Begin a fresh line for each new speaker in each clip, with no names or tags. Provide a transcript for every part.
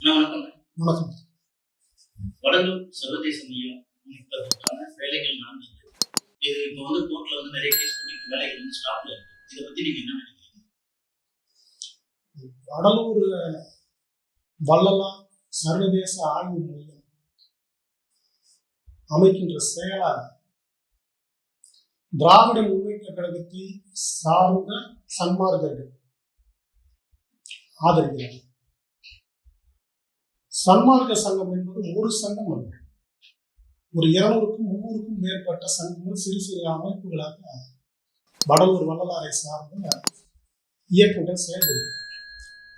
வணக்கம்? வடலூர் சர்வதேச மையம் அமைப்பதற்கான வேலைகள் நடந்தது இது இப்போ வந்து கோர்ட்ல வந்து நிறைய கேஸ் போட்டு வேலைகள் வந்து ஸ்டாப்ல இருக்கு. இதை பத்தி நீங்க என்ன நினைக்கிறீங்க?
வடலூர் வள்ளலார் சர்வதேச ஆய்வு மையம் அமைக்கின்ற செயலாளர் திராவிட முன்னேற்ற கழகத்தை சார்ந்த சன்மார்க்கர்கள் ஆதரிக்கிறார் சன்மார்க்க சங்கம் என்பது ஒரு சங்கம் அல்ல. ஒரு இருநூறுக்கும் முன்னூறுக்கும் மேற்பட்ட சங்கங்கள் சிறு சிறு அமைப்புகளாக வடலூர் வள்ளலாரை சார்ந்த இயக்கங்கள் செயல்படும்.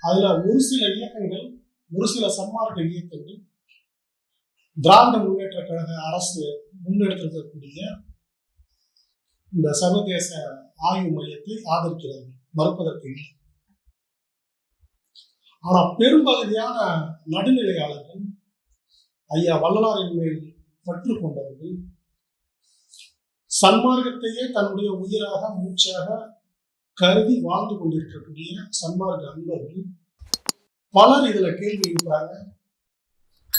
அதுல ஒரு சில இயக்கங்கள் ஒரு சில சன்மார்க்க இயக்கங்கள் திராவிட முன்னேற்ற கழக அரசு முன்னெடுத்திருக்கக்கூடிய இந்த சர்வதேச ஆய்வு மையத்தை ஆதரிக்கிறது மறுப்பதற்கு இல்லை. ஆனால் பெரும்பகுதியான நடுநிலையாளர்கள் ஐயா வள்ளலாரின் மேல் பற்று கொண்டவர்கள் சன்மார்க்கத்தையே தன்னுடைய உயிராக மூச்சாக கருதி வாழ்ந்து கொண்டிருக்கக்கூடிய சன்மார்க்க அன்பர்கள் பலர் இதுல கேள்வி எழுப்புறாங்க.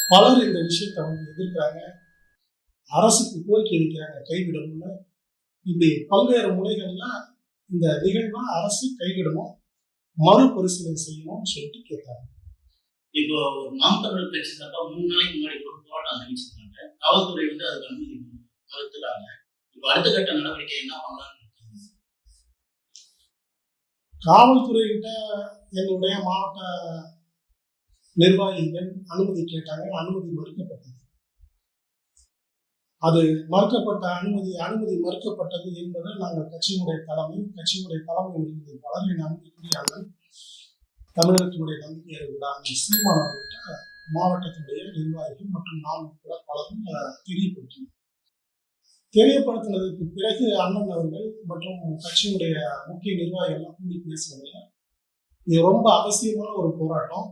பலர் இந்த விஷயத்தை வந்து எதிர்க்கிறாங்க. அரசுக்கு கோரிக்கை வைக்கிறாங்க கைவிடணும்னு. இப்படி பல்வேறு முறைகள்ல இந்த நிகழ்வை அரசு கைவிடணும். மறுபரிசீலனை செய்யணும்னு சொல்லிட்டு கேட்கிறாங்க
இப்போ நாம் தமிழர் கட்சி சார்பா மூணு நாளைக்கு முன்னாடி கூட போராட்டம் அறிவிச்சிருக்காங்க காவல்துறை வந்து அதுக்கு அனுமதி மறுத்துட்டாங்க. இப்போ அடுத்த கட்ட நடவடிக்கை என்ன பண்ணலாம்னு?
காவல்துறை கிட்ட எங்களுடைய மாவட்ட நிர்வாகிகள் அனுமதி கேட்டாங்க. அனுமதி மறுக்கப்பட்டது. அது மறுக்கப்பட்ட அனுமதி அனுமதி மறுக்கப்பட்டது என்பது நாங்கள் கட்சியினுடைய தலைமை கட்சியினுடைய தலைமை உறுப்பினர் பலரை நம்பிக்கூடிய தமிழகத்தினுடைய நம்பிக்கையை விடாமல் சீமான் சீமான மாவட்டத்தினுடைய நிர்வாகிகள் மற்றும் நான் உட்பட பலரும் அதை தெரியப்படுத்தினோம் தெரியப்படுத்தினதுக்கு பிறகு அண்ணன் அவர்கள் மற்றும் கட்சியினுடைய முக்கிய நிர்வாகிகள் எல்லாம் கூடி பேசுவதில் இது ரொம்ப அவசியமான ஒரு போராட்டம்.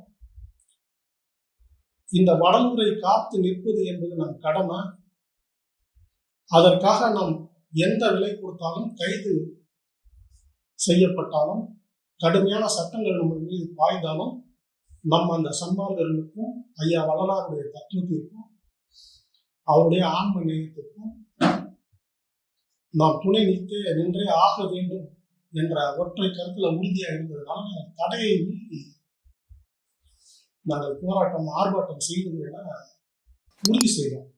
இந்த வடலூரை காத்து நிற்பது என்பது நம் கடமை. அதற்காக நாம் எந்த விலை கொடுத்தாலும் கைது செய்யப்பட்டாலும் கடுமையான சட்டங்கள் நம்ம மீது பாய்ந்தாலும் நம்ம அந்த சன்மார்க்கர்களுக்கும் ஐயா வள்ளலாருடைய தத்துவத்திற்கும் அவருடைய ஆன்ம நேயத்திற்கும் நாம் துணை நிற்க நின்றே ஆக வேண்டும் என்ற ஒற்றை கருத்துல உறுதியா இருந்ததுனால தடையை மீறி நாங்கள் போராட்டம் ஆர்ப்பாட்டம் செய்வது என உறுதி செய்தோம்.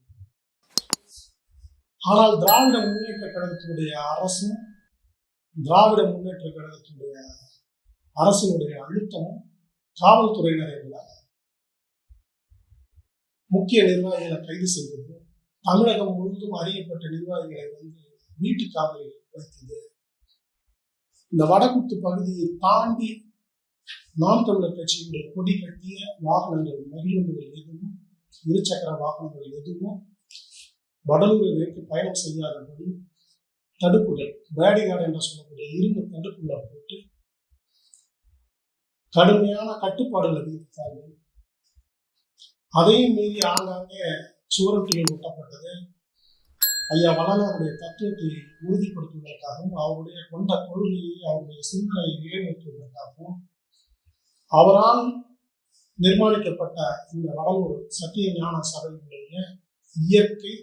ஆனால் திராவிட முன்னேற்ற கழகத்தினுடைய அரசும் திராவிட முன்னேற்ற கழகத்தினுடைய அரசினுடைய அழுத்தமும் காவல்துறையினரை விட முக்கிய நிர்வாகிகளை கைது செய்தது தமிழகம் முழுவதும் அறியப்பட்ட நிர்வாகிகளை வந்து வீட்டு காவலில் வைத்தது. இந்த வடகுத்து பகுதியை தாண்டி நாம் தமிழர் கட்சியினுடைய கொடி கட்டிய வாகனங்கள் மகிழ்வுகள் எதுவும் இருசக்கர வாகனங்கள் எதுவும் வடலூரில் பயணம் செய்யாதபடி தடுப்புகள் பேடிகார்டு என்று சொல்லக்கூடிய இரும்பு தடுப்புள்ள போட்டு கடுமையான கட்டுப்பாடுகளை விதித்தார்கள். அதையும் மீறி ஆங்காங்கே சுவரொட்டிகள் ஒட்டப்பட்டது ஐயா வள்ளலாருடைய தத்துவத்தை உறுதிப்படுத்துவதற்காகவும் அவருடைய கொண்ட கொள்கையை அவருடைய சிந்தனையை நிலைநிறுத்துவதற்காகவும் அவரால் நிர்மாணிக்கப்பட்ட இந்த வடலூர் சத்திய ஞான சபையினுடைய இயற்கை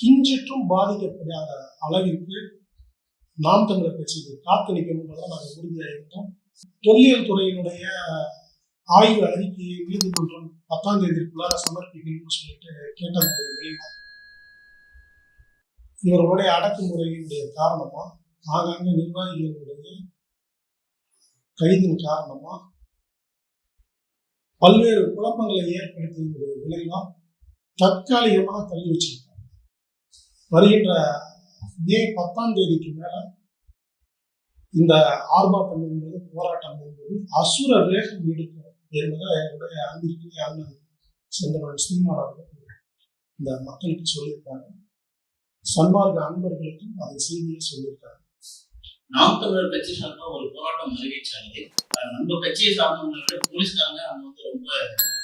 கிஞ்சிட்டும் பாதிக்கப்படாத அளவிற்கு நாம் தமிழர் கட்சிக்கு காத்து நாங்கள் உறுதியாக தொல்லியல் துறையினுடைய ஆய்வு அறிக்கையை நீதிமன்றம் பத்தாம் தேதிக்குள்ளார சமர்ப்பிக்கணும்னு சொல்லிட்டு கேட்டதனுடைய விளைவு. இவர்களுடைய அடக்குமுறையினுடைய காரணமா ஆங்காங்கே நிர்வாகிகளுடைய கைதின் காரணமா பல்வேறு குழப்பங்களை ஏற்படுத்தியதனுடைய விளைவா தற்காலிகமாக தள்ளி வச்சிருக்காங்க. வருகின்ற மே பத்தாம் தேதிக்கு மேல இந்த ஆர்ப்பாட்டம் என்பது போராட்டம் என்பது அசுர வேகம் எடுக்கும் என்பதை என்னுடைய அன்பிற்குரிய அண்ணன் செந்தவன் சீமான் அவர்கள் இந்த மக்களுக்கு சொல்லியிருக்காங்க. சன்மார்க்க அன்பர்களுக்கும் அதை செய்தியை சொல்லியிருக்காங்க.
நாம் தமிழர் கட்சி சார்பா ஒரு போராட்டம் அறிவிச்சாலே நம்ம கட்சியை சார்ந்தவங்களை விட போலீஸ்காரங்க அவங்க வந்து ரொம்ப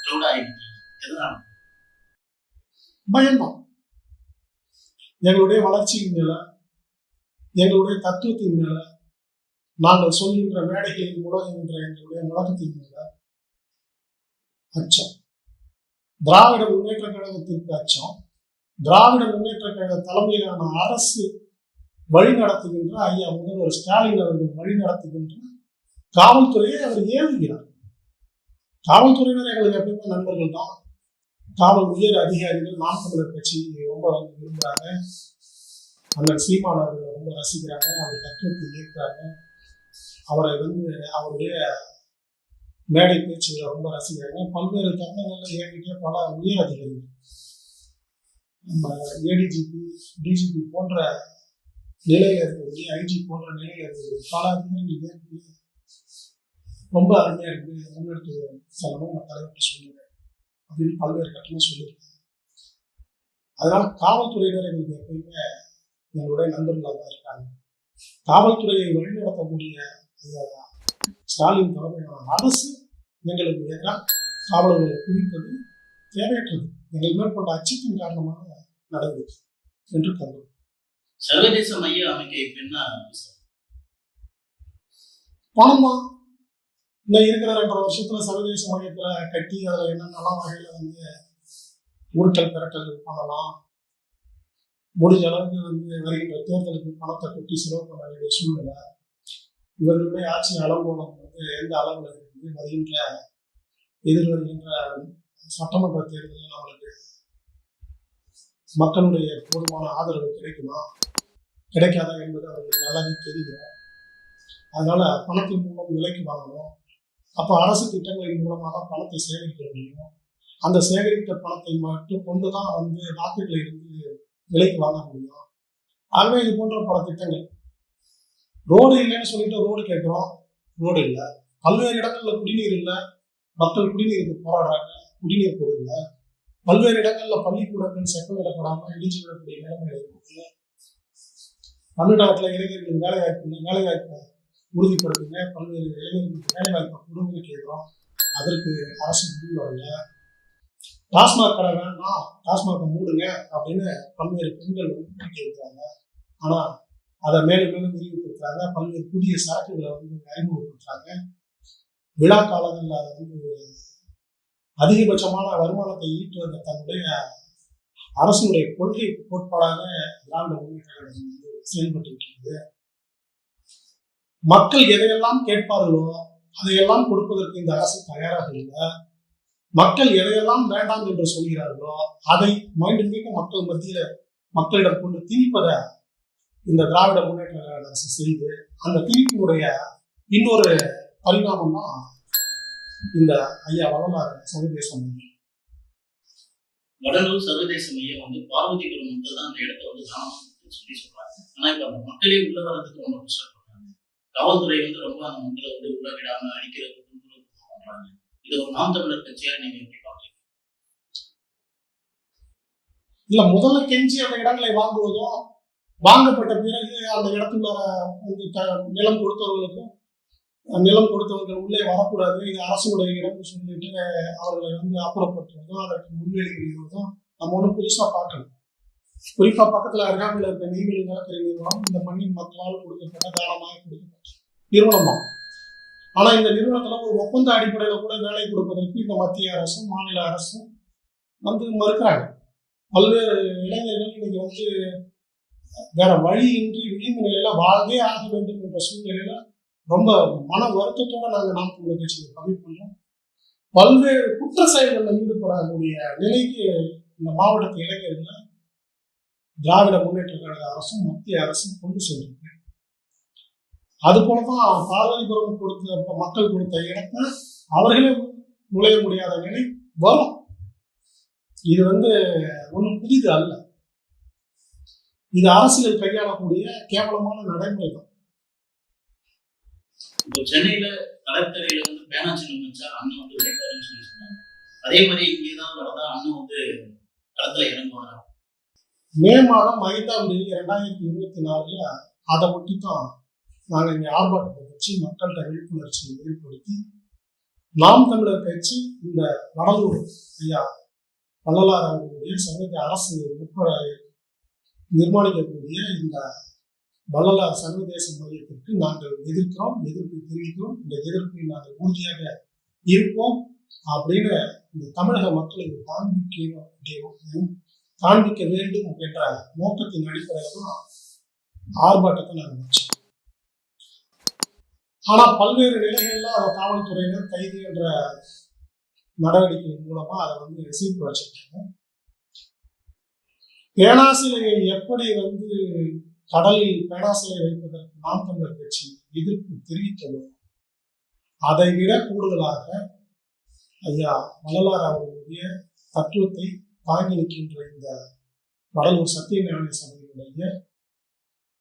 க்ரௌட் ஆகிருக்காங்க எதனால
பயம்தான். எங்களுடைய வளர்ச்சியின் மேல எங்களுடைய தத்துவத்தின் மேல நாங்கள் சொல்கின்ற மேடைகளில் முழங்குகின்ற எங்களுடைய முழக்கத்தின் மேல அச்சம். திராவிட முன்னேற்ற கழகத்திற்கு அச்சம். திராவிட முன்னேற்ற கழக தலைமையிலான அரசு வழி நடத்துகின்ற ஐயா முதல்வர் ஸ்டாலின் அவர்கள் வழி நடத்துகின்ற காவல்துறையை அவர் ஏவுகிறார். காவல்துறையினர் எங்களுக்கு எப்பயுமே நண்பர்கள் தான். காவல் உயர் அதிகாரிகள் நாம் தமிழர் கட்சி ரொம்ப விரும்புகிறாங்க அண்ணன் சீமான் அவர்களை ரொம்ப ரசிக்கிறாங்க. அவர் தத்துவத்தை ஏற்கிறாங்க. அவரை வந்து அவருடைய மேடை பேச்சுகளை ரொம்ப ரசிக்கிறாங்க. பல்வேறு தருணங்களில் என்கிட்ட பல உயர் அதிகாரிகள் நம்ம ஏடிஜிபி டிஜிபி போன்ற நிலையில் இருக்கக்கூடிய ஐஜி போன்ற நிலையில் இருக்கக்கூடிய பல அதிகாரிகள் என்கிட்ட ரொம்ப அருமையாக இருக்குது முன்னெடுத்து செல்லணும். நான் தலைவர்கிட்ட சொல்லுவேன் அப்படின்னு பல்வேறு கட்டணம் சொல்லியிருக்காங்க. அதனால காவல்துறையினர் எங்களுக்கு எப்பயுமே எங்களுடைய நண்பர்களாக தான் இருக்காங்க. காவல்துறையை வழிநடத்தக்கூடிய ஸ்டாலின் தலைமையிலான அரசு எங்களுக்கு எதிராக காவலர்களை குவிப்பது தேவையற்றது. எங்கள் மேற்கொண்ட அச்சத்தின் காரணமாக நடந்தது என்று கருதும்
சர்வதேச மைய அமைக்க என்ன?
பணம்? இன்னும் இருக்கிற ரெண்டரை வருஷத்துல சர்வதேச மையத்துல கட்டி அதுல என்னென்னலாம் வகையில வந்து உருட்டல் பெரட்டல் பண்ணலாம். முடிஞ்ச அளவுக்கு வந்து வருகின்ற தேர்தலுக்கு பணத்தை கொட்டி செலவு பண்ண வேண்டிய சூழ்நிலை. இவர்களுடைய ஆட்சி அலங்கோலம் வந்து எந்த அளவில் இருக்குது வருகின்ற எதிர் வருகின்ற சட்டமன்ற தேர்தலில் நம்மளுக்கு மக்களுடைய போதுமான ஆதரவு கிடைக்குமா? கிடைக்காதா என்பது அவர்களுக்கு நல்லாவே தெரியும். அதனால பணத்தின் மூலம் விலைக்கு வாங்கணும். அப்போ அரசு திட்டங்களின் மூலமாக தான் பணத்தை சேகரிக்க முடியும். அந்த சேகரித்த பணத்தை மட்டும் கொண்டு தான் வந்து வாக்குகளை இருந்து விலைக்கு வாங்க முடியும். ஆகவே இது போன்ற பல திட்டங்கள். ரோடு இல்லைன்னு சொல்லிட்டு ரோடு கேட்குறோம். ரோடு இல்லை. பல்வேறு இடங்கள்ல குடிநீர் இல்லை. மக்கள் குடிநீருக்கு போராடுறாங்க. குடிநீர் கூட இல்லை. பல்வேறு இடங்கள்ல பள்ளிக்கூடங்கள் செப்பனிடப்படாம இடிச்சு விடக்கூடிய நிலைமை இருக்குது. தமிழ்நாட்டில் இளைஞர்கள் வேலை வாய்ப்பை உறுதிப்படுத்துங்க. பல்வேறு இளைஞர்களுக்கு வேலைவாய்ப்பை கொடுங்க கேட்குறோம். அதற்கு அரசு முடிவு வரல. டாஸ்மாக் கடை வேண்டாம் டாஸ்மாகை மூடுங்க அப்படின்னு பல்வேறு பெண்கள் வந்து கோரிக்கை வைக்கிறாங்க ஆனா அதை மேலும் மேலும் விரிவுபடுத்துறாங்க. பல்வேறு புதிய சரக்குகளை வந்து அறிமுகப்படுத்துறாங்க. விழா காலங்களில் அதை வந்து அதிகபட்சமான வருமானத்தை ஈட்டுவதை தன்னுடைய அரசுடைய கொள்கை கோட்பாடாக திராவிட முன்னேற்ற கழகம் வந்து செயல்பட்டு இருக்கிறது. மக்கள் எதையெல்லாம் கேட்பார்களோ அதையெல்லாம் கொடுப்பதற்கு இந்த அரசு தயாராக இல்லை. மக்கள் எதையெல்லாம் வேண்டாம் என்று சொல்கிறார்களோ அதை மீண்டும் மீண்டும் மக்கள் மத்தியில மக்களிடம் கொண்டு திணிப்பதை இந்த திராவிட முன்னேற்ற அரசு செய்து அந்த திணிப்பினுடைய இன்னொரு பரிணாமம் தான் இந்த ஐயா வளர்ந்தார் சர்வதேச மையம்.
வடலூர் சர்வதேச மையம் வந்து பார்வதிபுரம் மக்கள் தான் அந்த இடத்த வந்து தானம் சொல்லி சொல்றாங்க. ஆனா இப்ப அந்த மக்களே உள்ள வர்றதுக்கு ரொம்ப கஷ்டப்படுறாங்க. காவல்துறை வந்து ரொம்ப அந்த மக்களை வந்து உள்ள விடாம அடிக்கிறது பண்றாங்க இது ஒரு நாம் தமிழர் கட்சியா நீங்க எப்படி பாக்குறீங்க
இல்ல முதல்ல கெஞ்சி அந்த இடங்களை வாங்குவதும் வாங்கப்பட்ட பிறகு அந்த இடத்துல நிலம் கொடுத்தவர்களுக்கும் நிலம் கொடுத்தவர்கள் உள்ளே வரக்கூடாது இது அரசுடைய இடம்னு சொல்லிட்டு அவர்களை வந்து அப்புறப்படுத்துவதும் அதற்கு முன்வெளியிடுவதும் நம்ம ஒன்றும் புதுசா பார்க்கணும் குறிப்பா பக்கத்துல அருகாமையில் இருக்க நெய்வேலி நிலக்கரி நிறுவனம் இந்த மண்ணின் மக்களால் கொடுக்கப்பட்ட தானமாக கொடுக்கப்பட்ட நிறுவனம்? தான் ஆனா இந்த நிறுவனத்துல ஒரு ஒப்பந்த அடிப்படையில கூட வேலை கொடுப்பதற்கு இந்த மத்திய அரசும் மாநில அரசும் வந்து மறுக்கிறாங்க. பல்வேறு இளைஞர்கள் இன்னைக்கு வந்து வேற வழியின்றி விளிம்பு நிலையில வாழ்வே ஆக வேண்டும் என்ற சூழ்நிலையில ரொம்ப மன வருத்தத்தோட நாங்க நாம் தமிழர் கட்சியை பதிவு பண்ணோம் பல்வேறு குற்ற செயல்களில் ஈடுபடக்கூடிய நிலைக்கு இந்த மாவட்டத்து இளைஞர்களை திராவிட முன்னேற்ற கழக அரசும் மத்திய அரசும் கொண்டு சென்றிருக்கு. அது போலதான் பார்வதிபுரம் கொடுத்த மக்கள் கொடுத்த இடத்தை அவர்களே நுழைய முடியாத நிலை வரும். இது வந்து ஒன்றும் புதிது அல்ல. இது அரசியல் கையாளக்கூடிய கேவலமான நடைமுறை தான்
இப்போ சென்னையில கடற்கரையில வந்து பேனா சின்னம் வச்சா அண்ணன் வந்து வேண்டாருன்னு சொல்லி சொன்னாங்க. அதே மாதிரி இங்கே தான் வரதா அண்ணன் வந்து களத்துல இறங்குவாரா?
மே மாதம் ஐந்தாம் தேதி ரெண்டாயிரத்தி இருபத்தி நாலுல அதை ஒட்டி தான் நாங்கள் இங்கே ஆர்ப்பாட்டத்தை வச்சு மக்கள்கிட்ட விழிப்புணர்ச்சியை ஏற்படுத்தி நாம் தமிழர் கட்சி இந்த வடலூர் ஐயா வள்ளலார் அவர்களுடைய சங்கத்தை அரசு உட்பட நிர்மாணிக்கக்கூடிய இந்த வள்ளலார் சர்வதேச மையத்திற்கு நாங்கள் எதிர்க்கிறோம் எதிர்ப்பு தெரிவிக்கிறோம். இந்த எதிர்ப்பை நாங்கள் உறுதியாக இருப்போம் அப்படின்னு இந்த தமிழக மக்களை காண்பிக்கணும் காண்பிக்க வேண்டும் என்ற நோக்கத்தின் அடிப்படையில் தான் ஆர்ப்பாட்டத்தை நாங்கள் வச்சோம். ஆனா பல்வேறு நிலைகள்ல அதை காவல்துறையினர் கைது என்ற நடவடிக்கை மூலமா அதை வந்து ரிசீவ் வச்சிருக்காங்க பேனாசிலையை எப்படி வந்து கடலில் பேனாசிலை வைப்பதற்கு நாம் தமிழர் கட்சி எதிர்ப்பு தெரிவித்ததோ அதை விட கூடுதலாக ஐயா வள்ளலார் அவர்களுடைய தத்துவத்தை தாங்கி நிற்கின்ற இந்த வடலூர் சத்தியநாராயண சபையினுடைய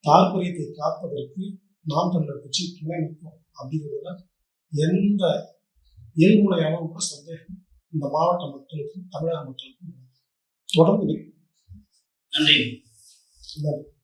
தாற்பயத்தை காப்பதற்கு நாம் தமிழர் கட்சி துணை நிற்கும் அப்படிங்கிறதுல எந்த இயல்புடையாலும் கூட சந்தேகம் இந்த மாவட்ட மக்களுக்கும் தமிழக மக்களுக்கும் தொடர்ந்து.
நன்றி.
இந்த